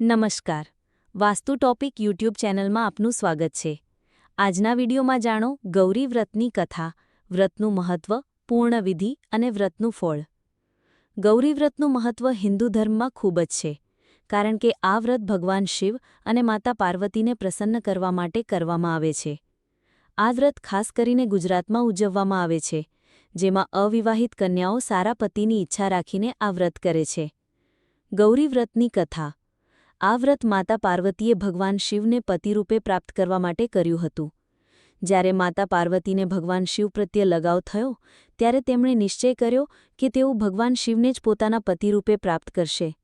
નમસ્કાર. Vastu topic YouTube ચેનલમાં આપનું સ્વાગત છે. આજના વિડીયોમાં જાણો ગૌરી વ્રતની કથા, વ્રતનું મહત્વ, પૂર્ણ વિધિ અને વ્રતનું ફળ. ગૌરી વ્રતનું મહત્વ હિન્દુ ધર્મમાં ખૂબ જ છે, કારણ કે આ વ્રત ભગવાન શિવ અને માતા પાર્વતીને પ્રસન્ન કરવા માટે કરવામાં આવે છે. આ વ્રત ખાસ કરીને ગુજરાતમાં ઉજવવામાં આવે છે, જેમાં અવિવાહિત કન્યાઓ સારા પતિની ઈચ્છા રાખીને આ વ્રત કરે છે. ગૌરી વ્રતની કથા આ વ્રત માતા પાર્વતીએ ભગવાન શિવને પતિરૂપે પ્રાપ્ત કરવા માટે કર્યું હતું. જ્યારે માતા પાર્વતીને ભગવાન શિવ પ્રત્યે લગાવ થયો, ત્યારે તેમણે નિશ્ચય કર્યો કે તેઓ ભગવાન શિવને જ પોતાના પતિરૂપે પ્રાપ્ત કરશે.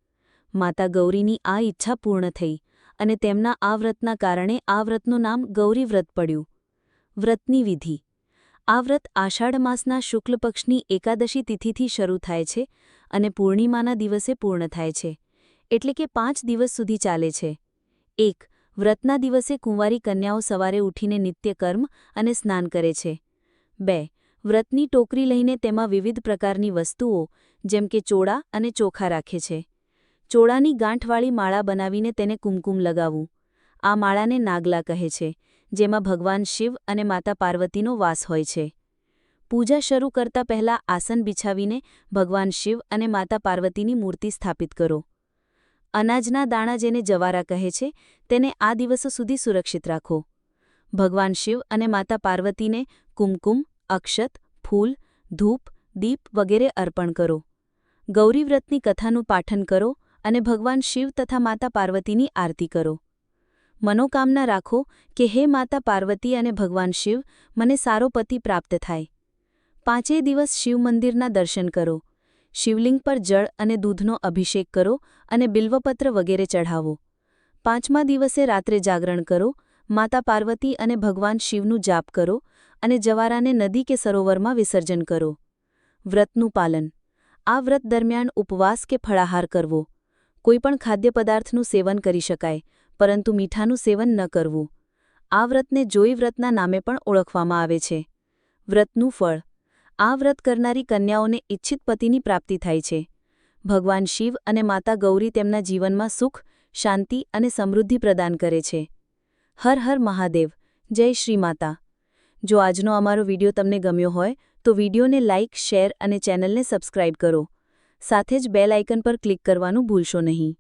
માતા ગૌરીની આ ઈચ્છા પૂર્ણ થઈ અને તેમના આ વ્રતના કારણે આ વ્રતનું નામ ગૌરી વ્રત પડ્યું. વ્રતની વિધિ. આ વ્રત આષાઢ માસના શુક્લ પક્ષની એકાદશી તિથિથી શરૂ થાય છે અને પૂર્ણિમાના દિવસે પૂર્ણ થાય છે. એટલે કે પાંચ દિવસ સુધી ચાલે છે. એક, વ્રતના દિવસે કુંવારી કન્યાઓ સવારે ઉઠીને નિત્યકર્મ અને સ્નાન કરે છે. બે, વ્રતની ટોકરી લઈને તેમાં વિવિધ પ્રકારની વસ્તુઓ, જેમ કે ચોળા અને ચોખા રાખે છે. ચોળાની ગાંઠવાળી માળા બનાવીને તેને કુમકુમ લગાવવું. આ માળાને નાગલા કહે છે, જેમાં ભગવાન શિવ અને માતા પાર્વતીનો વાસ હોય છે. પૂજા શરૂ કરતા પહેલા આસન બિછાવીને ભગવાન શિવ અને માતા પાર્વતીની મૂર્તિ સ્થાપિત કરો. અનાજના દાણા જેને જવારા કહે છે, તેને આ દિવસો સુધી સુરક્ષિત રાખો. ભગવાન શિવ અને માતા પાર્વતીને કુમકુમ, અક્ષત, ફૂલ, ધૂપ, દીપ વગેરે અર્પણ કરો. ગૌરીવ્રતની કથાનું પાઠન કરો અને ભગવાન શિવ તથા માતા પાર્વતીની આરતી કરો. મનોકામના રાખો કે હે માતા પાર્વતી અને ભગવાન શિવ, મને સારો પતિ પ્રાપ્ત થાય. પાંચેય દિવસ શિવ મંદિરના દર્શન કરો. શિવલિંગ પર જળ અને દૂધનો અભિષેક કરો અને બિલ્વપત્ર વગેરે ચઢાવો. પાંચમા દિવસે રાત્રે જાગરણ કરો, માતા પાર્વતી અને ભગવાન શિવનું જાપ કરો અને જવારાને નદી કે સરોવરમાં વિસર્જન કરો. વ્રતનું પાલન. આ વ્રત દરમિયાન ઉપવાસ કે ફળાહાર કરવો. કોઈપણ ખાદ્ય પદાર્થનું સેવન કરી શકાય, પરંતુ મીઠાનું સેવન ન કરવું. આ વ્રતને જોઈ વ્રતના નામે પણ ઓળખવામાં આવે છે. વ્રતનું ફળ. આ વ્રત કરનારી કન્યાઓને ઇચ્છિત પતિની પ્રાપ્તિ થાય છે. ભગવાન શિવ અને માતા ગૌરી તેમના જીવનમાં સુખ, શાંતિ અને સમૃદ્ધિ પ્રદાન કરે છે. હર હર મહાદેવ. જય શ્રી માતા. જો આજનો અમારો વીડિયો તમને ગમ્યો હોય, તો વિડિયોને લાઇક શેર અને ચેનલને સબસ્ક્રાઇબ કરો. સાથે જ બેલ આઇકન પર ક્લિક કરવાનું ભૂલશો નહીં.